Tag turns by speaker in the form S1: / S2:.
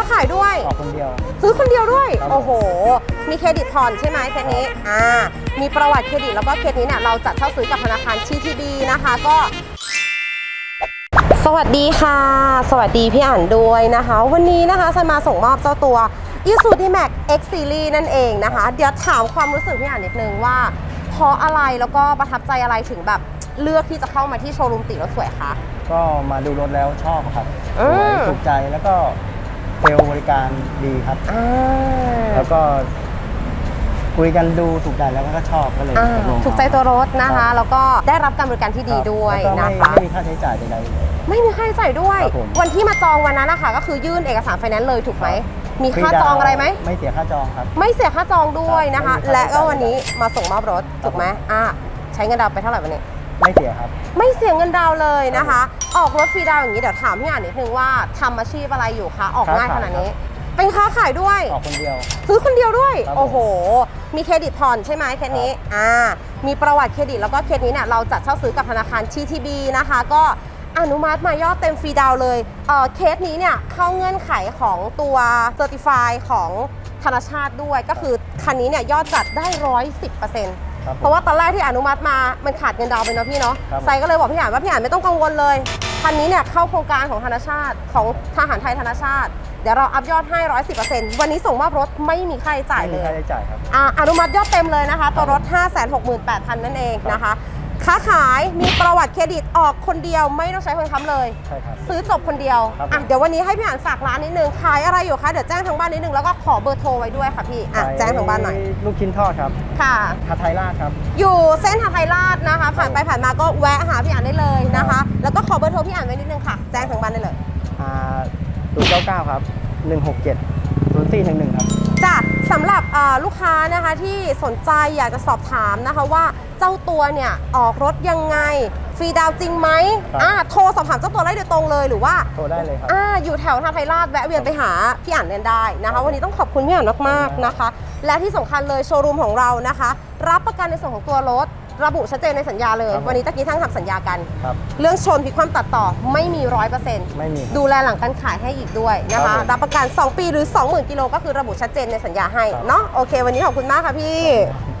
S1: าขายด้วย
S2: ออกคนเดียว
S1: ซื้อคนเดียวด้วย
S2: ครับ
S1: โอ้โห มีเครดิตผ่อนใช่ไหมเคสนี้ อ่า มีประวัติเครดิตแล้วก็เคสนี้เนี่ยเราจัดเช่าซื้อกับธนาคาร TTB นะคะ ก็ สวัสดีค่ะ สวัสดีพี่อ่านด้วยนะคะ วันนี้นะคะซันมาส่งมอบเจ้าตัว i s u d i m a x X Series นั่นเองนะคะ เดี๋ยวถามความรู้สึกพี่อ่านนิดนึงว่าเพราะอะไรแล้วก็ประทับใจอะไรถึงแบบเลือกที่จะเข้ามาที่โชว์รูมติรถสวยคะ
S2: ก็มาดูรถแล้วชอบครับ
S1: อื
S2: สวย
S1: ม
S2: ถูกใจแล้วก็ เซลล์บริการดีครับ
S1: อ่า
S2: แล้วก็ คุยกันดูถูกใจแล้วก็ชอบก็เลย
S1: อ่า
S2: ตกลง
S1: ถูกใจตัวรถนะ
S2: ครั
S1: คะ
S2: บ
S1: แล้วก็ได้รับการบริการที่ดี
S2: ครับ
S1: ด้วย
S2: แล้วก็
S1: นะ
S2: ไม่
S1: คะ
S2: ไม่มีค่าใช้จ่ายใดๆเลย
S1: ไม่มีค่าใช้จ่ายด้วย
S2: ครับผม
S1: วันที่มาจองวันนั้นนะคะก็คือยื่นเอกสารไฟแนนซ์เลยถูกไหม มี
S2: ฟรี
S1: ค่า
S2: ดว
S1: จองอะไรไหม
S2: ไม่เสียค่าจองครับ
S1: ไม่เสียค่าจองด้วยนะคะ
S2: ครับไม่มีค่า
S1: และก็
S2: ใช้จ่าย
S1: วันนี้มาส่งมอบรถถูกไหมอะใช้เงินดาวน์ไปเท่าไหร่วันนี้
S2: ไม่เสียครับ
S1: ไม่เสียเงินดาวน์เลยนะคะ ออกรถฟรีดาวน์อย่างนี้เดี๋ยวถามพี่อ่านนิดนึงว่าทำอาชีพอะไรอยู่คะออกง่าย
S2: ค้าขาย
S1: ขนาดนี้ เป็นค้าขายด้วย
S2: ออกคนเดียว
S1: ซื้อคนเดียวด้วย
S2: ครับผม
S1: โอ้โห มีเครดิตผ่อนใช่ไหมเคสนี้อ่ามีประวัติเครดิตแล้วก็เคสนี้เนี่ยเราจัดเช่าซื้อกับธนาคาร TTB นะคะ ก็อนุมัติมายอดเต็มฟรีดาวน์เลยเอ่อเคสนี้เนี่ยเข้าเงื่อนไขของตัว Certify ของธนาชาติด้วย ก็คือคันนี้เนี่ยยอดจัดได้ร้อยสิบเปอร์เซ็นต์
S2: ครับผม
S1: เพราะว่าตอนแรกที่อนุมัติมามันขาดเงินดาวน์ไปเนาะพี่เนาะ
S2: ครับผม
S1: ไซก็เลยบอกพี่อ่านว่าพี่อ่านไม่ต้องกังวลเลยคันนี้เนี่ยเข้าโครงการของธนาชาติของทหารไทยธนาชาติ เดี๋ยวเราอัพยอดให้ร้อยสิบเปอร์เซ็นต์วันนี้ส่งมอบรถไม่มีค่าใช้จ่าย
S2: ไม่
S1: เล
S2: มีค่ายใช้จ่ายครับ
S1: อ่าอนุมัติยอดเต็มเลยนะคะ ตัวรถ 568,000 นั่นเองนะคะ ค้าขายมีประวัติเครดิตออกคนเดียวไม่ต้องใช้คนค้ำเลย
S2: ใช่ครับ
S1: ซื้อจบคนเดียว
S2: ครับผม
S1: อะเดี๋ยววันนี้ให้พี่อ่านฝากร้านนิดนึงขายอะไรอยู่คะเดี๋ยวแจ้งทางบ้านนิดนึงแล้วก็ขอเบอร์โทรไว้ด้วยค่ะพี่อะแจ้งทางบ้านหน่อย
S2: ลูกชิ้นทอดครับ
S1: ค่ะ
S2: ฮาไทยราชครับ
S1: อยู่เส้นหาไทยราชนะคะ ผ่านไปผ่านมาก็แวะหาพี่อ่านได้เลยนะคะ แล้วก็ขอเบอร์โทรพี่อ่านไว้นิดนึงค่ะ แจ้งทางบ้านได้เลย
S2: อ่าศูนย์เก้าเก้าครับหนึ่งหกเจ็ดศูนย์สี่หนึ่งหนึ่งครับ
S1: จ้ะสำหรับเอ่อลูกค้านะคะที่สนใจอยากจะสอบถามนะคะว่าเจ้าตัวเนี่ยออกรถยังไงฟรีดาวน์จริงไหม
S2: ครับ
S1: อ่าโทรสอบถามเจ้าตัวได้โดยตรงเลยหรือว่า
S2: โทรได้เลยครับ
S1: อ่าอยู่แถวทางไทยราชแวะเวียนไปหาพี่อ่านเรียนได้นะ
S2: ครั
S1: คะ
S2: บ
S1: วันนี้ต้องขอบคุณพี่อ่านมากๆนะคะ และที่สำคัญเลยโชว์รูมของเรานะคะ รับประกันในส่วนของตัวรถ ระบุชัดเจนในสัญญาเลย
S2: ครับผม
S1: วันนี้ตะกี้ทั้งทำสัญญากัน
S2: ครับ
S1: เรื่องชนพิกความตัดต่อไม่มีร้อยเปอร์เซ็นต์
S2: ไม่มีครับ
S1: ดูแลหลังการขายให้อีกด้วยนะ
S2: ครั
S1: คะ
S2: บผม
S1: รับประกัน 2 ปีหรือ 20,000กิโลก็คือระบุชัดเจนในสัญญาให้
S2: ครับ
S1: เนาะโอเค วันนี้ขอบคุณมากค่ะพี่
S2: ครับ